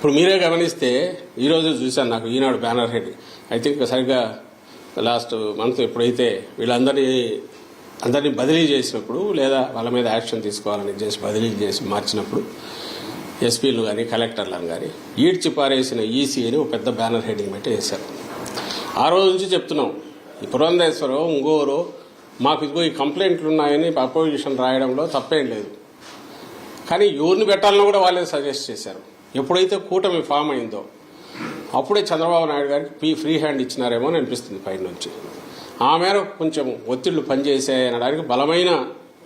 ఇప్పుడు మీరే గమనిస్తే ఈరోజు చూశాను నాకు Eenadu banner head. I think సరిగ్గా లాస్ట్ మంత్ ఎప్పుడైతే వీళ్ళందరినీ అందరినీ బదిలీ చేసినప్పుడు లేదా వాళ్ళ మీద యాక్షన్ తీసుకోవాలని చేసి బదిలీ చేసి మార్చినప్పుడు ఎస్పీలు కానీ కలెక్టర్లను కానీ ఈడ్చి పారేసిన ఈసీ అని ఒక పెద్ద బ్యానర్ హెడ్డింగ్ పెట్టి వేశారు. ఆ రోజు నుంచి చెప్తున్నాం ఈ పురంధేశ్వరం ఇంగోరు మాకు ఇదిగో ఈ కంప్లైంట్లు ఉన్నాయని అపోజిషన్ రాయడంలో తప్పేం లేదు. కానీ ఎవరిని పెట్టాలని కూడా వాళ్ళే సజెస్ట్ చేశారు. ఎప్పుడైతే కూటమి ఫామ్ అయిందో అప్పుడే చంద్రబాబు నాయుడు గారికి పీ ఫ్రీ హ్యాండ్ ఇచ్చినారేమో అని అనిపిస్తుంది పైన నుంచి. ఆ మేరకు కొంచెం ఒత్తిళ్ళు పనిచేసాయి అనడానికి బలమైన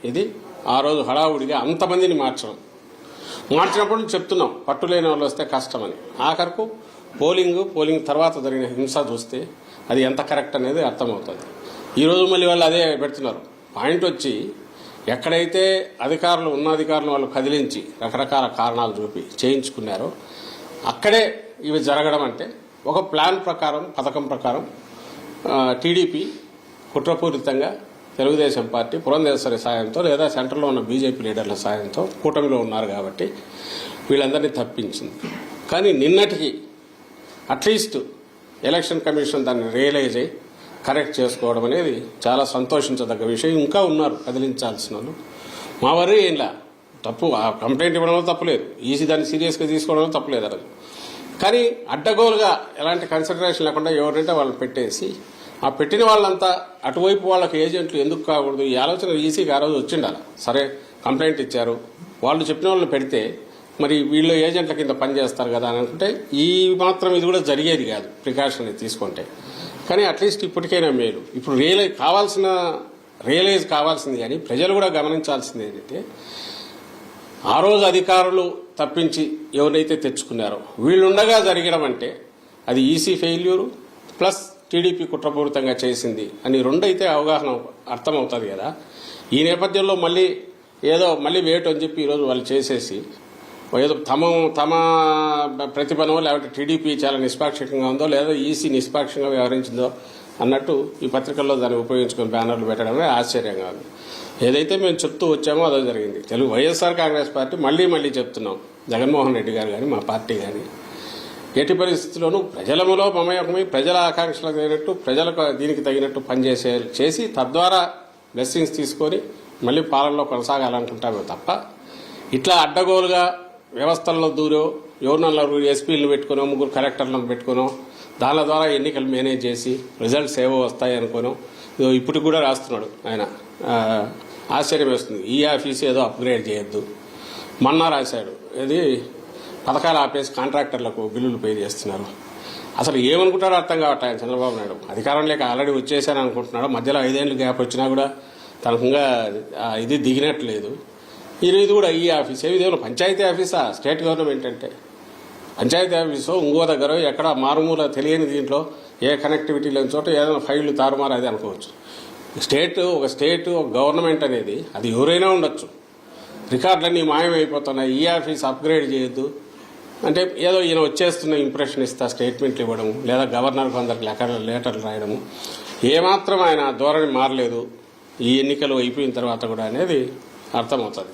ఇది ఆ రోజు హడావుడిగా అంతమందిని మార్చడం. మార్చినప్పుడు చెప్తున్నాం పట్టు లేని వాళ్ళు వస్తే కష్టమని. ఆఖరకు పోలింగ్ పోలింగ్ తర్వాత జరిగిన హింస చూస్తే అది ఎంత కరెక్ట్ అనేది అర్థమవుతుంది. ఈరోజు మళ్ళీ వాళ్ళు అదే పెడుతున్నారు. పాయింట్ వచ్చి ఎక్కడైతే అధికారులు ఉన్న అధికారులు వాళ్ళు కదిలించి రకరకాల కారణాలు చూపి చేయించుకున్నారో అక్కడే ఇవి జరగడం అంటే ఒక ప్లాన్ ప్రకారం పథకం ప్రకారం టీడీపీ కుట్రపూరితంగా తెలుగుదేశం పార్టీ పురంధేశ్వరి సాయంతో లేదా సెంట్రల్లో ఉన్న బీజేపీ లీడర్ల సాయంతో కూటమిలో ఉన్నారు కాబట్టి వీళ్ళందరినీ తప్పించింది. కానీ నిన్నటికి అట్లీస్ట్ ఎలక్షన్ కమిషన్ దాన్ని రియలైజ్ అయ్యి కరెక్ట్ చేసుకోవడం అనేది చాలా సంతోషించదగ్గ విషయం. ఇంకా ఉన్నారు కదిలించాల్సిన వాళ్ళు. మా వరే ఏంలా తప్పు. ఆ కంప్లైంట్ ఇవ్వడంలో తప్పులేదు ఈసీ దాన్ని సీరియస్గా తీసుకోవడంలో తప్పులేదు అది కానీ అడ్డగోలుగా ఎలాంటి కన్సిడరేషన్ లేకుండా ఎవరంటే వాళ్ళు పెట్టేసి ఆ పెట్టిన వాళ్ళంతా అటువైపు వాళ్ళకి ఏజెంట్లు ఎందుకు కాకూడదు? ఈ ఆలోచన ఈసీకి ఆ రోజు వచ్చిండాలి సరే కంప్లైంట్ ఇచ్చారు. వాళ్ళు చెప్పిన వాళ్ళని పెడితే మరి వీళ్ళు ఏజెంట్ల కింద పనిచేస్తారు కదా అని అనుకుంటే ఈ మాత్రం ఇది కూడా జరిగేది కాదు. ప్రికాషన్ తీసుకుంటే. కానీ అట్లీస్ట్ ఇప్పటికైనా మేలు. ఇప్పుడు రియలైజ్ కావాల్సిన రియలైజ్ కావాల్సింది కానీ ప్రజలు కూడా గమనించాల్సింది ఏంటంటే ఆ రోజు అధికారులు తప్పించి ఎవరైతే తెచ్చుకున్నారో వీళ్ళుండగా జరగడం అంటే అది ఈసీ ఫెయిల్యూరు ప్లస్ టీడీపీ కుట్రపూరితంగా చేసింది అని రెండైతే అవగాహన అర్థమవుతుంది కదా. ఈ నేపథ్యంలో మళ్ళీ ఏదో మళ్ళీ వేటు అని చెప్పి ఈరోజు వాళ్ళు చేసేసి ఏదో తమ తమ ప్రతిభనో లేకపోతే టీడీపీ చాలా నిష్పాక్షికంగా ఉందో లేదా ఈసీ నిష్పాక్షంగా వ్యవహరించిందో అన్నట్టు ఈ పత్రికల్లో దాన్ని ఉపయోగించుకుని బ్యానర్లు పెట్టడమే ఆశ్చర్యంగా ఉంది. ఏదైతే మేము చెప్తూ వచ్చామో అదే జరిగింది. తెలుగు వైఎస్ఆర్ కాంగ్రెస్ పార్టీ మళ్ళీ మళ్ళీ చెప్తున్నాం. జగన్మోహన్ రెడ్డి గారు కానీ మా పార్టీ కానీ ఎట్టి పరిస్థితుల్లోనూ ప్రజలములో మమయకమై ప్రజల ఆకాంక్షలకు తగినట్టు ప్రజలకు దీనికి తగినట్టు పనిచేసే చేసి తద్వారా బ్లెస్సింగ్స్ తీసుకొని మళ్ళీ పాలనలో కొనసాగాలనుకుంటామే తప్ప ఇట్లా అడ్డగోలుగా వ్యవస్థల్లో దూరో యోర్నల్లో ఎస్పీలను పెట్టుకునో ముగ్గురు కలెక్టర్లను పెట్టుకునో దాని ద్వారా ఎన్నికలు మేనేజ్ చేసి రిజల్ట్స్ ఏవో వస్తాయి అనుకోను ఇదో ఇప్పటికి కూడా రాస్తున్నాడు ఆయన. ఆశ్చర్యం వేస్తుంది. ఈ ఆఫీస్ ఏదో అప్గ్రేడ్ చేయొద్దు. మొన్న రాశాడు. ఇది పథకాలు ఆపేసి కాంట్రాక్టర్లకు బిల్లులు పే చేస్తున్నారు. అసలు ఏమనుకుంటాడో అర్థం కావట్లేదు ఆయన చంద్రబాబు నాయుడు. అధికారం లేక ఆల్రెడీ వచ్చేసాను అనుకుంటున్నాడు. మధ్యలో ఐదేళ్ళు గ్యాప్ వచ్చినా కూడా తనకుంగా ఇది దిగినట్లేదు ఇది కూడా ఈ ఆఫీస్ ఏది పంచాయతీ ఆఫీసా? స్టేట్ గవర్నమెంట్ అంటే పంచాయతీ ఆఫీసు ఇంకో దగ్గర ఎక్కడ మారుమూల తెలియని దీంట్లో ఏ కనెక్టివిటీ లేని చోట ఏదైనా ఫైళ్ళు తారుమారు అది అనుకోవచ్చు. స్టేట్ ఒక స్టేట్ ఒక గవర్నమెంట్ అనేది అది ఎవరైనా ఉండొచ్చు. రికార్డులన్నీ మాయమైపోతున్నాయి. ఈ ఆఫీస్ అప్గ్రేడ్ చేయొద్దు. అంటే ఏదో ఈయన వచ్చేస్తున్న ఇంప్రెషన్ ఇస్తా స్టేట్మెంట్లు ఇవ్వడం లేదా గవర్నర్ కొందరికి లెటర్ లెటర్లు రాయడము. ఏమాత్రం ఆయన ధోరణి మారలేదు. ఈ ఎన్నికలు అయిపోయిన తర్వాత కూడా అనేది అర్థమవుతుంది.